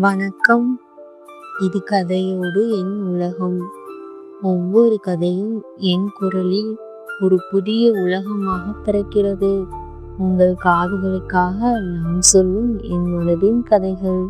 வணக்கம். இது கதையோடு என் உலகம். ஒவ்வொரு கதையும் என் குரலில் ஒரு புதிய உலகமாக பிறக்கிறது. உங்கள் காதுகளுக்காக நான் சொல்லும் என் மனதின் கதைகள்.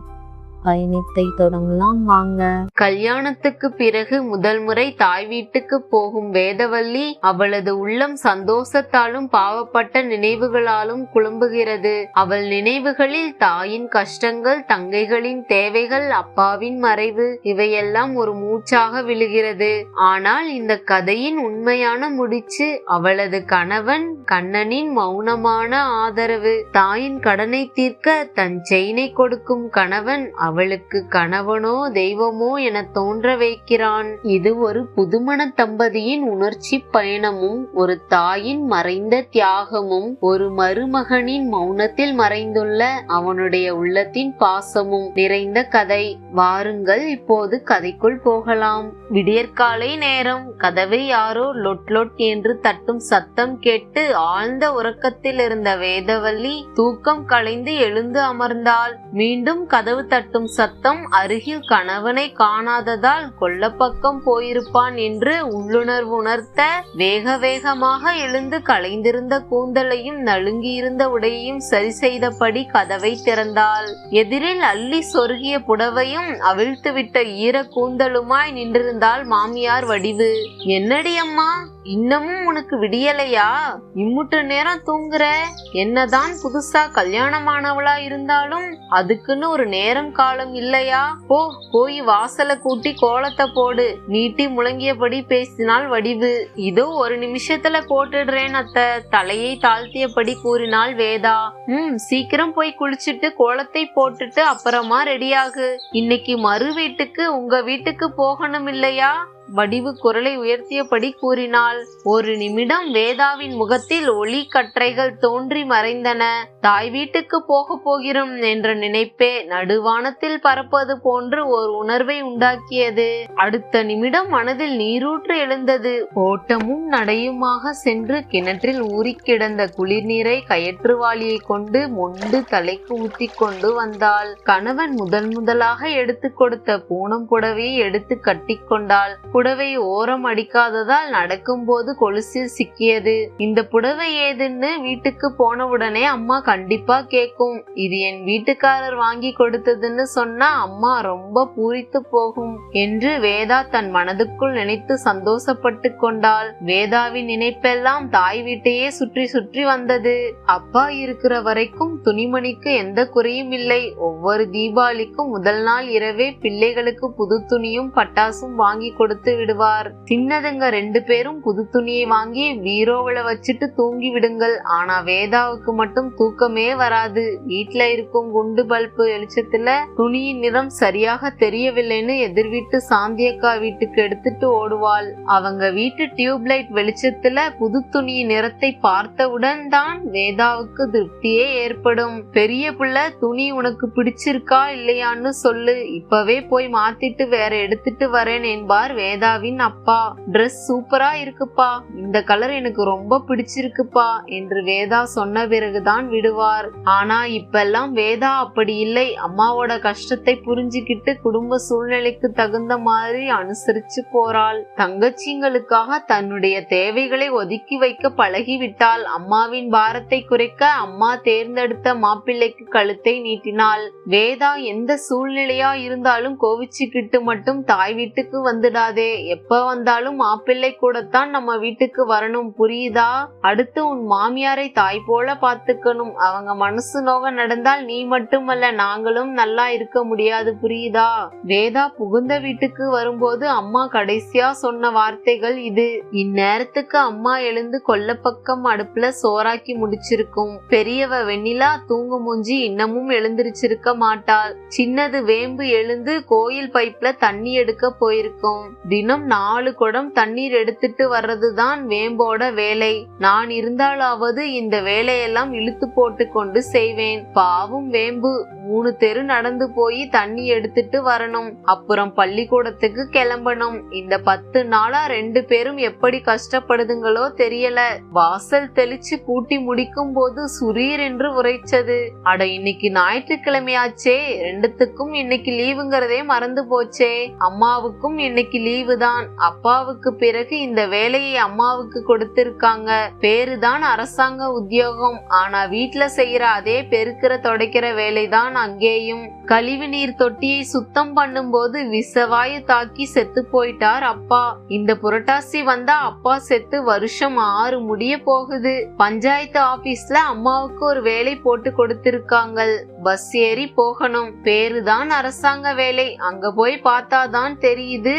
பயணத்தை தொடங்கலாம் வாங்க. கல்யாணத்துக்கு பிறகு முதல் முறை தாய் வீட்டுக்கு போகும் வேதவல்லி அவளது உள்ளம் சந்தோஷத்தாலும் பாவப்பட்ட நினைவுகளாலும் குழம்புகிறது. அவள் நினைவுகளில் தாயின் கஷ்டங்கள் தங்கைகளின் தேவைகள் அப்பாவின் மறைவு இவையெல்லாம் ஒரு மூச்சாக விழுகிறது. ஆனால் இந்த கதையின் உண்மையான முடிச்சு அவளது கணவன் கண்ணனின் மௌனமான ஆதரவு. தாயின் கடனை தீர்க்க தன் செயினை கொடுக்கும் கணவன் அவளுக்கு கணவனோ தெய்வமோ என தோன்ற வைக்கிறான். இது ஒரு புதுமண தம்பதியின் உணர்ச்சி பயணமும் ஒரு தாயின் மறைந்த தியாகமும் ஒரு மருமகனின் மௌனத்தில் மறைந்துள்ள அவனுடைய உள்ளத்தின் பாசமும் நிறைந்த கதை. வாருங்கள் இப்போது கதைக்குள் போகலாம். விடியற்காலை நேரம். கதவை யாரோ லொட் லொட் என்று தட்டும் சத்தம் கேட்டு ஆழ்ந்த உறக்கத்தில் இருந்த வேதவல்லி தூக்கம் கலைந்து எழுந்து அமர்ந்தாள். மீண்டும் கதவு தட்டும் சத்தம் அருகில் கணவனை காணாததால் கொல்லப்பக்கம் போயிருப்பான் என்று உள்ளுணர்வு உணர்த்த வேக வேகமாக எழுந்து கலைந்திருந்த கூந்தலையும் நழுங்கியிருந்த உடையையும் சரி செய்தபடி கதவை திறந்தாள். எதிரில் அள்ளி சொருகிய புடவையும் அவிழ்த்துவிட்ட ஈர கூந்தலுமாய் நின்றிருந்தாள் மாமியார் வடிவு. என்னடி அம்மா இன்னமும் உனக்கு விடியலையா? இம்முட்டு நேரம் தூங்குற? என்னதான் புதுசா கல்யாணமானவளா இருந்தாலும் அதுக்குன்னு ஒரு நேரம் காலம் இல்லையா? போ போய் வாசல கூட்டி கோலத்தை போடு. நீட்டி முழங்கியபடி பேசினாள் வடிவு. இதோ ஒரு நிமிஷத்துல போட்டுடுறேன் அத்த. தலையை தாழ்த்தியபடி கூறினாள் வேதா. ம் சீக்கிரம் போய் குளிச்சுட்டு கோலத்தை போட்டுட்டு அப்புறமா ரெடியாகு. இன்னைக்கு மறு வீட்டுக்கு உங்க வீட்டுக்கு போகணும் இல்லையா? வடிவு குரலை உயர்த்தியபடி கூறினாள். ஒரு நிமிடம் வேதாவின் முகத்தில் ஒளி கற்றைகள் தோன்றி மறைந்தன. தாய் வீட்டுக்கு போக போகிறோம் என்ற நினைப்பே நடுவானத்தில் பறப்பது போன்று ஒரு உணர்வை உண்டாக்கியது. அடுத்த நிமிடம் மனதில் நீரூற்று எழுந்தது. ஓட்டமும் நடையுமாக சென்று கிணற்றில் ஊறி கிடந்த குளிர்நீரை கயற்றுவாளியை கொண்டு மொண்டு தலைக்கு ஊத்தி கொண்டு வந்தாள். கணவன் முதல் முதலாக எடுத்து கொடுத்த பூனம் புடவையை எடுத்து கட்டிக்கொண்டாள் புடவை ஓரம் அடிக்காததால் நடக்கும்போது கொலுசில் சிக்கியது. இந்த புடவை ஏதுன்னு வீட்டுக்கு போனவுடனே அம்மா கண்டிப்பா கேக்கும். இது என் வீட்டுக்காரர் வாங்கி கொடுத்ததுன்னு சொன்னா அம்மா ரொம்ப பூரித்து போகும் என்று வேதா தன் மனதுக்குள் நினைத்து சந்தோஷப்பட்டு கொண்டாள். வேதாவின் நினைப்பெல்லாம் தாய் வீட்டையே சுற்றி சுற்றி வந்தது. அப்பா இருக்கிற வரைக்கும் துணிமணிக்கு எந்த குறையும் இல்லை. ஒவ்வொரு தீபாவளிக்கும் முதல் நாள் இரவே பிள்ளைகளுக்கு புது துணியும் பட்டாசும் வாங்கி கொடுத்து விடுவார். சின்னதுங்க ரெண்டு பேரும் புது துணியை வாங்கி வீரோவில வச்சுட்டு தூங்கி விடுங்கள். ஆனா வேதாவுக்கு மட்டும் தூக்கமே வராது. வீட்ல இருக்கும் குண்டு பல்பு வெளிச்சத்துல துணியின் நிறம் சரியாக தெரியவில்லைன்னு எதிர் வீட்டு சாந்தியக்கா வீட்டுக்கு எடுத்துட்டு ஓடுவாள். அவங்க வீட்டு டியூப் லைட் வெளிச்சத்துல புது துணியின் நிறத்தை பார்த்தவுடன் தான் வேதாவுக்கு திருப்தியே ஏற்படும். பெரிய பிள்ளை துணி உனக்கு பிடிச்சிருக்கா இல்லையான்னு சொல்லு. இப்பவே போய் மாத்திட்டு வேற எடுத்துட்டு வரேன் என்பார் வேதா. வேதாவின் அப்பா ட்ரெஸ் சூப்பரா இருக்குப்பா. இந்த கலர் எனக்கு ரொம்ப பிடிச்சிருக்குப்பா என்று வேதா சொன்ன பிறகுதான் விடுவார். ஆனா இப்பெல்லாம் வேதா அப்படி இல்லை. அம்மாவோட கஷ்டத்தை புரிஞ்சுக்கிட்டு குடும்ப சூழ்நிலைக்கு தகுந்த மாதிரி அனுசரிச்சு போறாள். தங்கச்சிங்களுக்காக தன்னுடைய தேவைகளை ஒதுக்கி வைக்க பழகிவிட்டாள். அம்மாவின் பாரத்தை குறைக்க அம்மா தேர்ந்தெடுத்த மாப்பிள்ளைக்கு கழுத்தை நீட்டினாள். வேதா எந்த சூழ்நிலையா இருந்தாலும் கோவிச்சுக்கிட்டு மட்டும் தாய் வீட்டுக்கு வந்துடாதே. எப்ப வந்தாலும் மாப்பிள்ளை கூடத்தான் நம்ம வீட்டுக்கு வரணும். புரியுதா? அடுத்து உன் மாமியாரை தாய் போல பாத்துக்கணும் அவங்க மனசு நோக நடந்தால் நீ மட்டுமல்ல நாங்களும் நல்லா இருக்க முடியாது. புரியுதா? வேதா புகுந்த வீட்டுக்கு வரும்போது அம்மா கடைசியா சொன்ன வார்த்தைகள் இது. இந்நேரத்துக்கு அம்மா எழுந்து கொல்லப்பக்கம் அடுப்புல சோறாக்கி முடிச்சிருக்கும். பெரியவ வெண்ணிலா தூங்கு மூஞ்சி இன்னமும் எழுந்திருச்சிருக்க மாட்டாள். சின்னது வேம்பு எழுந்து கோயில் பைப்ல தண்ணி எடுக்க போயிருக்கும். தினம் நாலு குடம் தண்ணீர் எடுத்துட்டு வர்றதுதான் வேம்போட வேலை. நான் இருந்தாலாவது இந்த வேலையெல்லாம் இழுத்து போட்டு கொண்டு செய்வேன். பாவும் வேம்பு. மூணு தெரு நடந்து போய் தண்ணி எடுத்துட்டு வரணும். அப்புறம் பள்ளிக்கூடத்துக்கு கிளம்பணும். இந்த பத்து நாளா ரெண்டு பேரும் எப்படி கஷ்டப்படுதுங்களோ தெரியல. வாசல் தெளிச்சு கூட்டி முடிக்கும் போது சுரீர் என்று உரைச்சது. அட இன்னைக்கு ஞாயிற்றுக்கிழமையாச்சே. ரெண்டுத்துக்கும் இன்னைக்கு லீவுங்கிறதே மறந்து போச்சே. அம்மாவுக்கும் இன்னைக்கு லீவு. தான் அப்பாவுக்கு பிறகு இந்த வேலையை அம்மாவுக்கு கொடுத்திருக்காங்க. பேருதான் அரசாங்க உத்தியோகம். ஆனா வீட்டுல செய்யற அதே பெருக்கிற தொடைக்கிற வேலைதான் அங்கேயும். கழிவு நீர் தொட்டியை சுத்தம் பண்ணும்போது விஷவாயு தாக்கி செத்து போயிட்டார் அப்பா. இந்த புரட்டாசி வந்தா அப்பா செத்து வருஷம் ஆறு முடிய போகுது. பஞ்சாயத்து ஆபீஸ்ல அம்மாவுக்கு ஒரு வேலை போட்டு கொடுத்திருக்காங்க பஸ் ஏறி போகணும். பேருதான் அரசாங்க வேலை. அங்க போய் பார்த்தாதான் தெரியுது.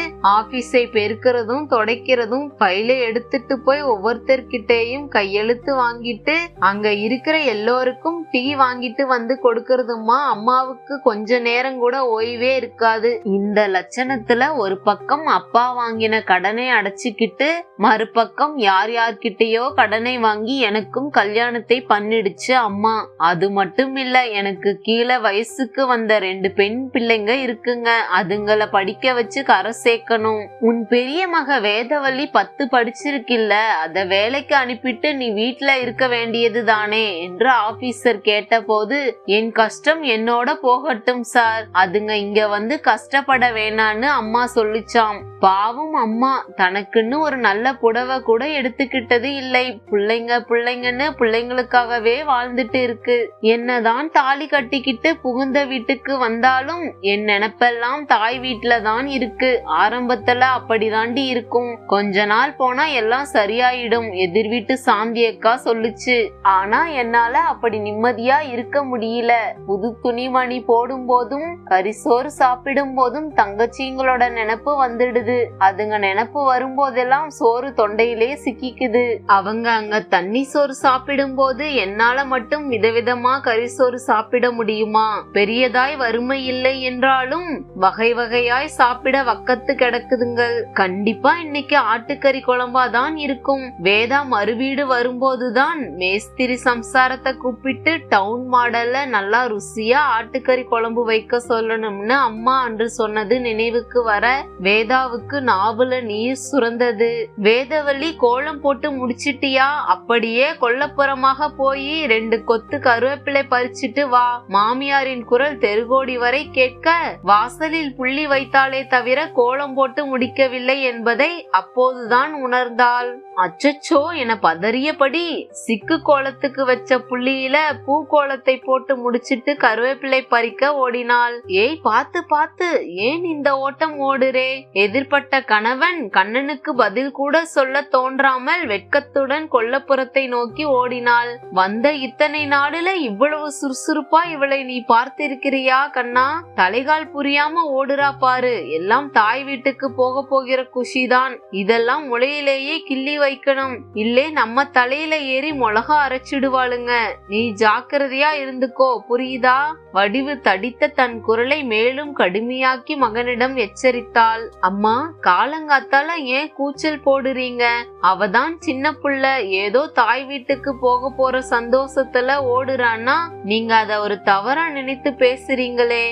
பெருக்கிறதும் தொடைக்கிறதும் ஃபைலை எடுத்துட்டு போய் ஒவ்வொருத்தர்கிட்டயும் கையெழுத்து வாங்கிட்டு அங்க இருக்கிற எல்லோருக்கும் டீ வாங்கிட்டு வந்து கொடுக்கறதுமா அம்மாவுக்கு கொஞ்ச நேரம் கூட ஓய்வே இருக்காது. இந்த லட்சணத்துல ஒரு பக்கம் அப்பா வாங்கின கடனை அடைச்சுக்கிட்டு மறுபக்கம் யார் யார்கிட்டயோ கடனை வாங்கி எனக்கும் கல்யாணத்தை பண்ணிடுச்சு அம்மா. அது மட்டும் இல்ல எனக்கு கீழே வயசுக்கு வந்த ரெண்டு பெண் பிள்ளைங்க இருக்குங்க. அதுங்களை படிக்க வச்சு கரை சேர்க்கணும். உன் பெரிய மக வேதவள்ளி பத்து படிச்சிருக்கில்ல அத வேலைக்கு அனுப்பிட்டு நீ வீட்ல இருக்க வேண்டியது தானே என்று ஆபீசர் கேட்டபோது என் கஷ்டம் என்னோட போகட்டும் சார் அதுங்க இங்க வந்து கஷ்டப்பட வேணான்னு அம்மா சொல்லிச்சாம். பாவம் அம்மா தனக்குன்னு ஒரு நல்ல புடவை கூட எடுத்துக்கிட்டது இல்லை. பிள்ளைங்க பிள்ளைங்கன்னு பிள்ளைங்களுக்காகவே வாழ்ந்துட்டு இருக்கு. என்னதான் தாலி கட்டிக்கிட்டு புகுந்த வீட்டுக்கு வந்தாலும் என் நினப்பெல்லாம் தாய் வீட்டுல தான் இருக்கு. இடத்துல அப்படிதாண்டி இருக்கும். கொஞ்ச நாள் போனா எல்லாம் சரியாயிடும். எதிர் வீட்டு சாந்தி அக்கா சொல்லுச்சு. ஆனா என்னால அப்படி நிம்மதியா இருக்க முடியல. புது துணிமணி போடும் போதும் கரிசோறு சாப்பிடும் போதும் தங்கச்சிங்களோட நினப்பு வந்துடுது. அதுங்க நினப்பு வரும்போதெல்லாம் சோறு தொண்டையிலே சிக்கிக்குது. அவங்க அங்க தண்ணி சோறு சாப்பிடும் போது என்னால மட்டும் விதவிதமா கரிசோறு சாப்பிட முடியுமா? பெரியதாய் வறுமை இல்லை என்றாலும் வகை வகையாய் சாப்பிட வக்கத்து கிடக்குதுங்கள் கண்டிப்பா இன்னைக்கு ஆட்டுக்கறி குழம்பா தான் இருக்கும். வேதா மறுவீடு வரும்போதுதான் மேஸ்திரி சம்சாரத்தை கூப்பிட்டு டவுன் மாடல்ல நல்லா ருசியா ஆட்டுக்கறி குழம்பு வைக்க சொல்லணும்னு அம்மா அன்று சொன்னது நினைவுக்கு வர வேதாவுக்கு நாவல நீர் சுரந்தது. வேதவள்ளி கோலம் போட்டு முடிச்சிட்டியா? அப்படியே கொல்லப்புறமாக போய் ரெண்டு கொத்து கருவேப்பிலை பறிச்சிட்டு வா. மாமியாரின் குரல் தெருகோடி வரை கேட்க வாசலில் புள்ளி வைத்தாலே தவிர கோலம் போட்டு முடிக்கவில்லை என்பதை அப்போதுதான் உணர்ந்தாள். அச்சச்சோ என பதறியபடி சிக்கு கோலத்துக்கு வச்ச புள்ளியில பூ கோலத்தை போட்டு முடிச்சிட்டு கருவேப்பிலை பறிக்க ஓடினாள். ஏய் பார்த்து பார்த்து ஏன் இந்த ஓட்டம் ஓடுறே? எதிர்பட்ட கணவன் கண்ணனுக்கு பதில் கூட சொல்ல தோன்றாமல் வெட்கத்துடன் கொல்லப்புறத்தை நோக்கி ஓடினாள். வந்த இத்தனை நாடுல இவ்வளவு சுறுசுறுப்பா இவளை நீ பார்த்திருக்கிறியா கண்ணா? தலைகால் புரியாம ஓடுறா பாரு. எல்லாம் தாய் வீட்டுக்கு போக போகிற குஷிதான். இதெல்லாம் முளையிலேயே கிள்ளி வைக்கணும். இல்லே நம்ம தலையில ஏறி மிளகா அரைச்சிடுவாளுங்க. நீ ஜாக்கிரதையா இருந்துக்கோ புரியுதா? வடிவு தடித்த தன் குரலை மேலும் கடுமையாக்கி மகனிடம் எச்சரித்தாள். அம்மா காலங்காத்தால ஏன் கூச்சல் போடுறீங்க? அவதான் சின்ன புள்ள. ஏதோ தாய் வீட்டுக்கு போக போற சந்தோஷத்துல ஓடுறான்னா நீங்க அத ஒரு தவறா நினைத்து பேசுறீங்களே.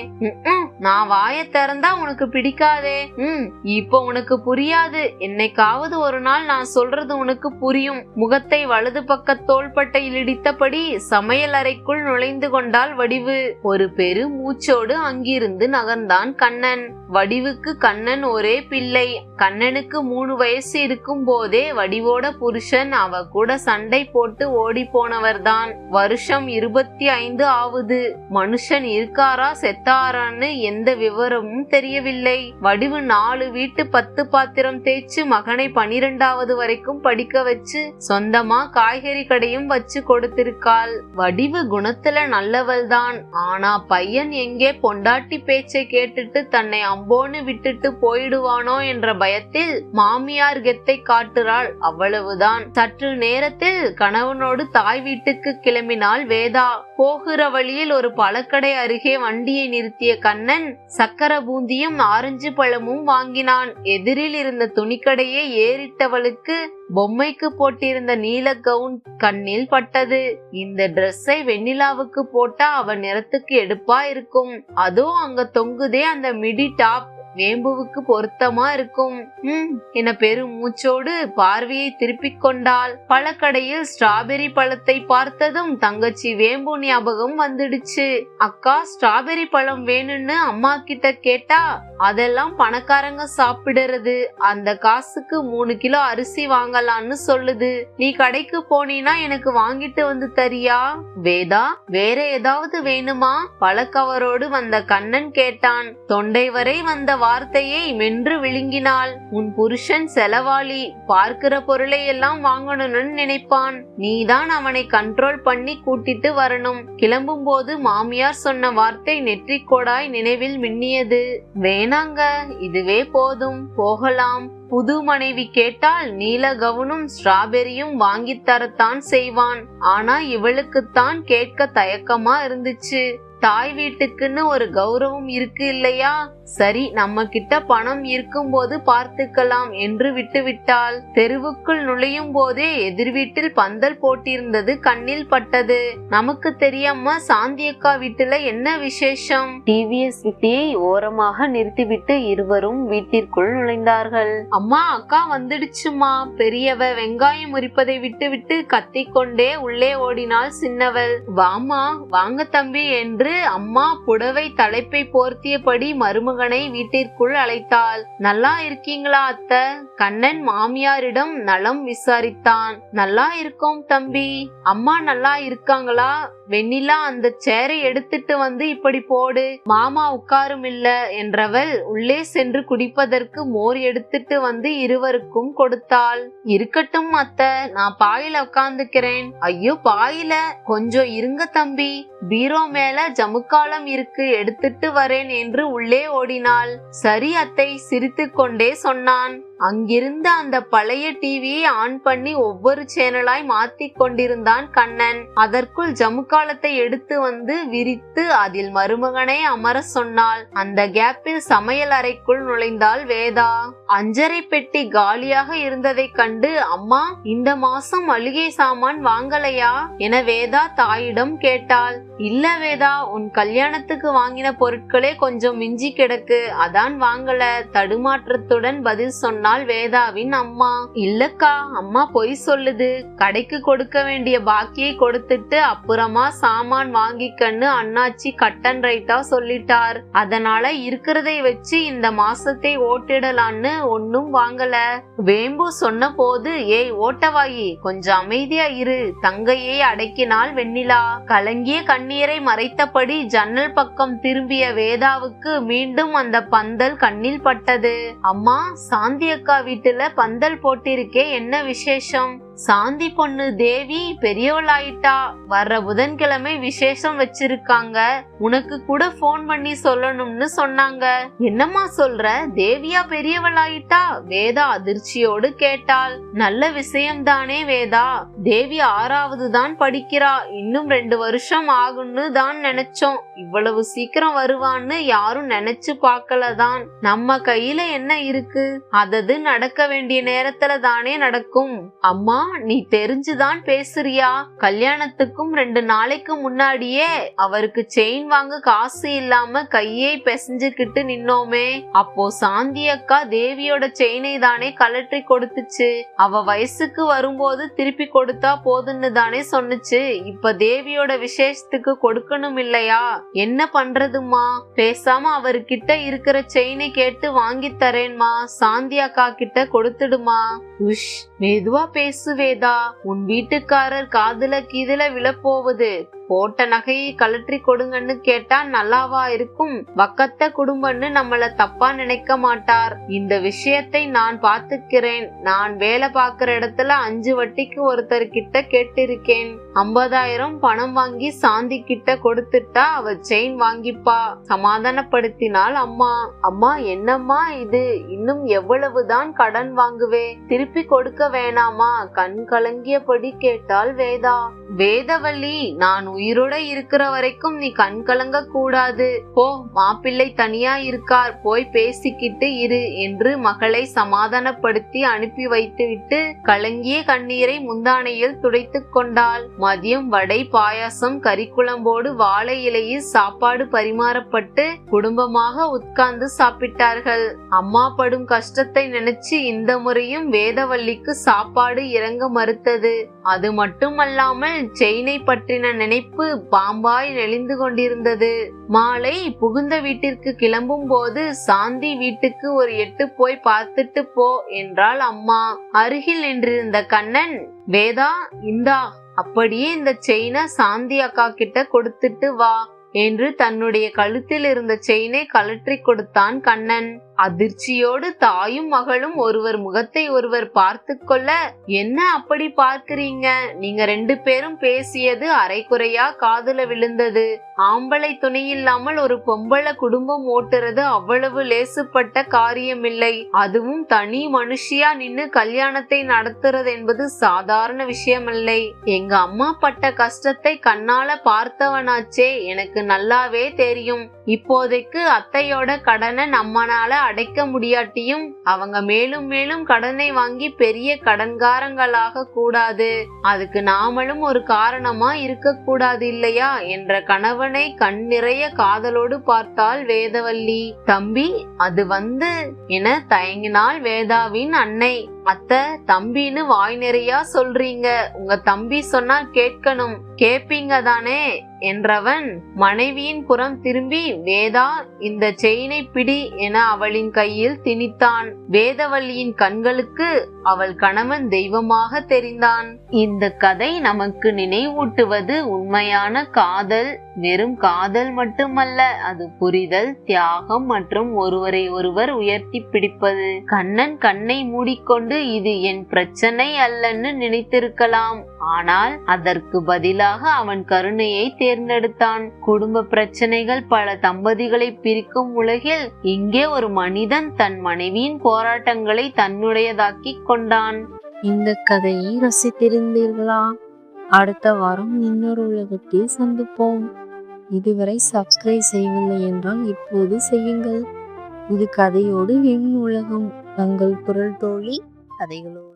நான் வாய திறந்தா உனக்கு பிடிக்காதே. ம் இப்ப உனக்கு புரியாது. என்னைக்காவது ஒரு நாள் நான் சொல்றது உனக்கு புரியும். முகத்தை வலது பக்க தோள்பட்டையில் இடித்தபடி சமையல் அறைக்குள் நுழைந்து கொண்டால் வடிவு. ஒரு பெரு மூச்சோடு அங்கிருந்து நகர்ந்தான் கண்ணன். வடிவுக்கு கண்ணன் ஒரே பிள்ளை. கண்ணனுக்கு மூணு வயசு இருக்கும் போதே வடிவோட புருஷன். அவ கூட சண்டை போட்டு ஓடி போனவர்தான். வருஷம் இருபத்தி ஐந்து ஆகுது மனுஷன் இருக்காரா செத்தாரான்னு எந்த விவரமும் தெரியவில்லை. வடிவு நாலு வீட்டு பத்து பாத்திரம் தேய்ச்சு மகனை பனிரெண்டாவது வரைக்கும் படிக்க வச்சு சொந்தமா காய்கறி கடையும் வச்சு கொடுத்திருக்காள். வடிவு குணத்துல நல்லவள் தான் ஆனா பையன் எங்கே பொண்டாட்டி பேச்சை கேட்டுட்டு தன்னை அம்போன்னு விட்டுட்டு போயிடுவானோ என்ற பயத்தில் மாமியார் கெத்தை காட்டுறாள். அவ்வளவுதான். சற்று நேரத்தில் கணவனோடு தாய் வீட்டுக்கு கிளம்பினாள் வேதா போகிற வழியில் ஒரு பழக்கடை அருகே வண்டியை நிறுத்திய கண்ணன் சக்கர பூந்தியும் ஆரஞ்சு பழமும் வாங்கினான். எதிரில் இருந்த துணிக்கடையை ஏறிட்டவளுக்கு பொம்மைக்கு போட்டிருந்த நீல கவுன் கண்ணில் பட்டது. இந்த ட்ரெஸ்ஸை வெண்ணிலாவுக்கு போட்டா அவ நிறத்துக்கு எடுப்பா இருக்கும். அதோ அங்க தொங்குதே அந்த மிடி டாப். வேம்புவுக்கு பொருத்தமா இருக்கும். ம் என பெரும் மூச்சோடு பார்வையை திருப்பிக் கொண்டாள். பழக்கடையில் ஸ்ட்ராபெரி பழத்தை பார்த்ததும் தங்கச்சி வேம்பு ஞாபகம் வந்துடுச்சு. அக்கா ஸ்ட்ராபெரி பழம் வேணும்னு அம்மா கிட்ட கேட்டா அதெல்லாம் பணக்காரங்க சாப்பிடுறது. அந்த காசுக்கு மூணு கிலோ அரிசி வாங்கலாம்னு சொல்லுது. நீ கடைக்கு போனீனா எனக்கு வாங்கிட்டு வந்து தரியா? வேதா வேற ஏதாவது வேணுமா? பழக்கவரோடு வந்த கண்ணன் கேட்டான். தொண்டை வரை வந்த வார்த்தையை மென்று விழுங்கினாள். உன் புருஷன் செலவாளி பார்க்கிற பொருளை எல்லாம் வாங்கணும்னு நினைப்பான். நீதான் அவனை கண்ட்ரோல் பண்ணி கூட்டிட்டு வரணும். கிளம்பும் போது மாமியார் சொன்ன வார்த்தை நெற்றிக்கோடாய் நினைவில் மின்னியது. வேணாங்க இதுவே போதும் போகலாம். புது மனைவி கேட்டால் நீல கவுனும் ஸ்ட்ராபெரியும் வாங்கித் தரத்தான் செய்வான். ஆனா இவளுக்குத்தான் கேட்க தயக்கமா இருந்துச்சு. தாய் வீட்டுக்குன்னு ஒரு கௌரவம் இருக்கு இல்லையா? சரி நம்ம கிட்ட பணம் இருக்கும்போது பார்த்துக்கலாம் என்று விட்டுவிட்டாள். தெருவுக்குள் நுழையும் போதே எதிர் வீட்டில் பந்தல் போட்டிருந்தது கண்ணில் பட்டது. நமக்கு தெரியாம சாந்தியக்கா வீட்டுல என்ன விசேஷம்? டிவிஎஸ் விட்டியை ஓரமாக நிறுத்திவிட்டு இருவரும் வீட்டிற்குள் நுழைந்தார்கள். அம்மா அக்கா வந்துடுச்சுமா? பெரியவ வெங்காயம் உரிப்பதை விட்டுவிட்டு கத்திக்கொண்டே உள்ளே ஓடினாள் சின்னவள். வாமா வாங்க தம்பி என்று அம்மா புடவை தலைப்பை போர்த்தியபடி மருமகனை வீட்டிற்குள் அழைத்தாள். நல்லா இருக்கீங்களா அத்தை? கண்ணன் மாமியாரிடம் நலம் விசாரித்தான். நல்லா இருக்கோம் தம்பி. அம்மா நல்லா இருக்காங்களா? வெண்ணிலா அந்த சேரை எடுத்துட்டு வந்து இப்படி போடு. மாமா உட்காரும் இல்ல என்றவள் உள்ளே சென்று குடிப்பதற்கு மோர் எடுத்துட்டு வந்து இருவருக்கும் கொடுத்தாள். இருக்கட்டும் அத்தை. நான் பாயில உட்காந்துக்கிறேன் ஐயோ பாயில. கொஞ்சம் இருங்க தம்பி. பீரோ மேல ஜமுக்காலம் இருக்கு எடுத்துட்டு வரேன் என்று உள்ளே ஓடினாள். சரி அத்தை சிரித்துக்கொண்டே சொன்னான். அங்கிருந்த அந்த பழைய டிவியை ஆன் பண்ணி ஒவ்வொரு சேனலாய் மாத்திக் கொண்டிருந்தான் கண்ணன். அதற்குள் ஜமுக்காலத்தை எடுத்து வந்து விரித்து அதில் மருமகனை அமர சொன்னாள். அந்த கேப்பில் சமையல் அறைக்குள் நுழைந்தாள் வேதா. அஞ்சரை பெட்டி காலியாக இருந்ததைக் கண்டு அம்மா இந்த மாசம் மளிகை சாமான் வாங்கலையா? என வேதா தாயிடம் கேட்டாள். இல்ல வேதா உன் கல்யாணத்துக்கு வாங்கின பொருட்களே கொஞ்சம் மிஞ்சி கிடக்கு. அதான் வாங்கல. தடுமாற்றத்துடன் பதில் சொன்னாள். வேதாவின் அம்மா இல்லக்கா அம்மா பொய் சொல்லுது. கடைக்கு கொடுக்க வேண்டிய பாக்கியை கொடுத்துட்டு அப்புறமா சாமான் வாங்கிக்கன்னு அண்ணாச்சி கட்டன் ரைட்டா சொல்லிட்டார். அதனால இருக்கிறதை வச்சு இந்த மாசத்தை ஓட்டிடலான்னு ஒன்னும் வாங்கல. வேம்பு சொன்ன போது ஏய் ஓட்டவாயி கொஞ்சம் அமைதியா இரு. தங்கையை அடக்கினாள் வெண்ணிலா. கலங்கிய கண்ணீரை மறைத்தபடி ஜன்னல் பக்கம் திரும்பிய வேதாவுக்கு மீண்டும் அந்த பந்தல் கண்ணில் பட்டது. அம்மா சாந்திய அக்கா வீட்டுல பந்தல் போட்டிருக்கே என்ன விசேஷம்? சாந்தி பொண்ணு தேவி பெரியவளாயிட்டா. வர்ற புதன்கிழமை விசேஷம் வச்சிருக்காங்க. உனக்கு கூட ஃபோன் பண்ணி சொல்லணும்னு சொன்னாங்க. என்னம்மா சொல்ற? தேவியா பெரியவளாயிட்டா? வேதா அதிர்ச்சியோடு கேட்டாள். நல்ல விஷயம்தானே வேதா. தேவி ஆறாவது தான் படிக்கிறா. இன்னும் ரெண்டு வருஷம் ஆகும்னு தான் நினைச்சோம். இவ்வளவு சீக்கிரம் வருவான்னு யாரும் நினைச்சு பார்க்கல தான் நம்ம கையில என்ன இருக்கு? அதது நடக்க வேண்டிய நேரத்துல தானே நடக்கும். அம்மா நீ தெரிஞ்சுதான் பேசுறியா? கல்யாணத்துக்கும் ரெண்டு நாளைக்கு முன்னாடியே அவருக்கு செயின் வாங்க காசு இல்லாம கையை பிசைஞ்சுக்கிட்டு நின்னோமே. அப்போ சாந்தி அக்கா தேவியோட செயினை தானே கலற்றி கொடுத்துச்சு. அவ வயசுக்கு வரும்போது திருப்பி கொடுத்தா போதுன்னு தானே சொன்னுச்சு. இப்ப தேவியோட விசேஷத்துக்கு கொடுக்கணும் இல்லையா? என்ன பண்றதுமா பேசாம அவர்கிட்ட இருக்கிற செயினை கேட்டு வாங்கி தரேன்மா. சாந்தி அக்கா கிட்ட கொடுத்துடுமா. உஷ் மெதுவா பேசு வேதா உன் வீட்டுக்காரர் காதுல கீதுல விழப்போவது. போட்ட நகையை கழற்றி கொடுங்கன்னு கேட்டா நல்லாவா இருக்கும்? வக்கத்த குடும்பம்னு நம்மள தப்பா நினைக்க மாட்டார். இந்த விஷயத்தை நான் பாத்துக்கிறேன் நான் வேலை பாக்குற இடத்துல அஞ்சு வட்டிக்கு ஒருத்தர் கிட்ட கேட்டிருக்கேன். ஐம்பதாயிரம் பணம் வாங்கி சாந்தி கிட்ட கொடுத்துட்டா அவ செயின் வாங்கிப்பா. சமாதானப்படுத்தினால் அம்மா அம்மா என்னம்மா இது? இன்னும் எவ்வளவுதான் கடன் வாங்குவே? திருப்பி கொடுக்க வேணாமா? கண் கலங்கியபடி கேட்டால் வேதா? வேதவள்ளி நான் உயிரோட இருக்கிற வரைக்கும் நீ கண் கலங்க கூடாது. போ மாப்பிள்ளை தனியா இருக்கார். போய் பேசிக்கிட்டு இரு என்று மகளை சமாதானப்படுத்தி அனுப்பி வைத்துவிட்டு கலங்கிய கண்ணீரை முந்தானையில் துடைத்துக் கொண்டாள். மதியம் வடை பாயாசம் கறிக்குழம்போடு வாழை இலையில் சாப்பாடு பரிமாறப்பட்டு குடும்பமாக உட்கார்ந்து சாப்பிட்டார்கள். அம்மா படும் கஷ்டத்தை நினைச்சு இந்த முறையும் வேதவள்ளிக்கு சாப்பாடு இறங்க மறுத்தது. அது மட்டுமல்லாமல் செயினை பற்றின நினைப்பு பாம்பாய் நெளிந்து கொண்டிருந்தது. மாலை புகுந்த வீட்டிற்கு கிளம்பும் போது சாந்தி வீட்டுக்கு ஒரு எட்டு போய் பார்த்துட்டு போ என்றாள் அம்மா. அருகில் நின்றிருந்த கண்ணன் வேதா இந்தா அப்படியே இந்த செயினை சாந்தி அக்கா கிட்ட கொடுத்துட்டு வா என்று தன்னுடைய கழுத்தில் இருந்த செயினை கழற்றி கொடுத்தான் கண்ணன். அதிர்ச்சியோடு தாயும் மகளும் ஒருவர் முகத்தை ஒருவர் பார்த்து கொள்ள என்ன அப்படி பார்க்கிறீங்க? நீங்க ரெண்டு பேரும் பேசியது அரைக்குறையா காதுல விழுந்தது. ஆம்பளை துணை இல்லாமல் ஒரு பொம்பளை குடும்பம் ஓட்டுறது அவ்வளவு லேசுப்பட்ட காரியமில்லை. அதுவும் தனி மனுஷியா நின்னு கல்யாணத்தை நடத்துறது என்பது சாதாரண விஷயமில்லை. எங்க அம்மா பட்ட கஷ்டத்தை கண்ணால பார்த்தவனாச்சே எனக்கு நல்லாவே தெரியும். இப்போதைக்கு அத்தையோட கடனை நம்மனால அடைக்க முடியாட்டியும் அவங்க மேலும் மேலும் கடனை வாங்கி பெரிய கடன்காரங்களாக கூடாது. அதுக்கு நாமளும் ஒரு காரணமா இருக்க கூடாது இல்லையா என்ற கணவனை கண் நிறைய காதலோடு பார்த்தாள் வேதவல்லி. தம்பி அது வந்து என தயங்கினாள் வேதாவின் அன்னை. அத்தை தம்பின்னு வாய் நிறையா சொல்றீங்க. உங்க தம்பி சொன்னா கேட்கணும். கேப்பீங்க தானே? என்றவன் மனைவியின் புறம் திரும்பி வேதா இந்த செயினை பிடி என அவளின் கையில் திணித்தான். வேதவல்லியின் கண்களுக்கு அவள் கணவன் தெய்வமாக தெரிந்தான். இந்த கதை நமக்கு நினைவூட்டுவது உண்மையான காதல். வெறும் காதல் மட்டுமல்ல அது புரிதல் தியாகம் மற்றும் ஒருவரை ஒருவர் உயர்த்தி பிடிப்பது. கண்ணன் கண்ணை மூடிக்கொண்டு இது என் பிரச்சனை அல்லன்னு நினைத்திருக்கலாம். ஆனால் அதற்கு பதிலாக அவன் கருணையை தேர்ந்தெடுத்தான். குடும்ப பிரச்சனைகள் பல தம்பதிகளை பிரிக்கும் உலகில் இங்கே ஒரு மனிதன் தன் மனைவியின் போராட்டங்களை தன்னுடையதாக்கி கொண்டான். இந்த கதையை ரசித்திருந்தீர்களா? அடுத்த வாரம் இன்னொரு உலகத்தில் சந்திப்போம். இதுவரை சப்ஸ்கிரைப் செய்யவில்லை என்றால் இப்போது செய்யுங்கள். இது கதையோடு என் உலகம். தங்கள் குரல் தோழி கதைகளோடு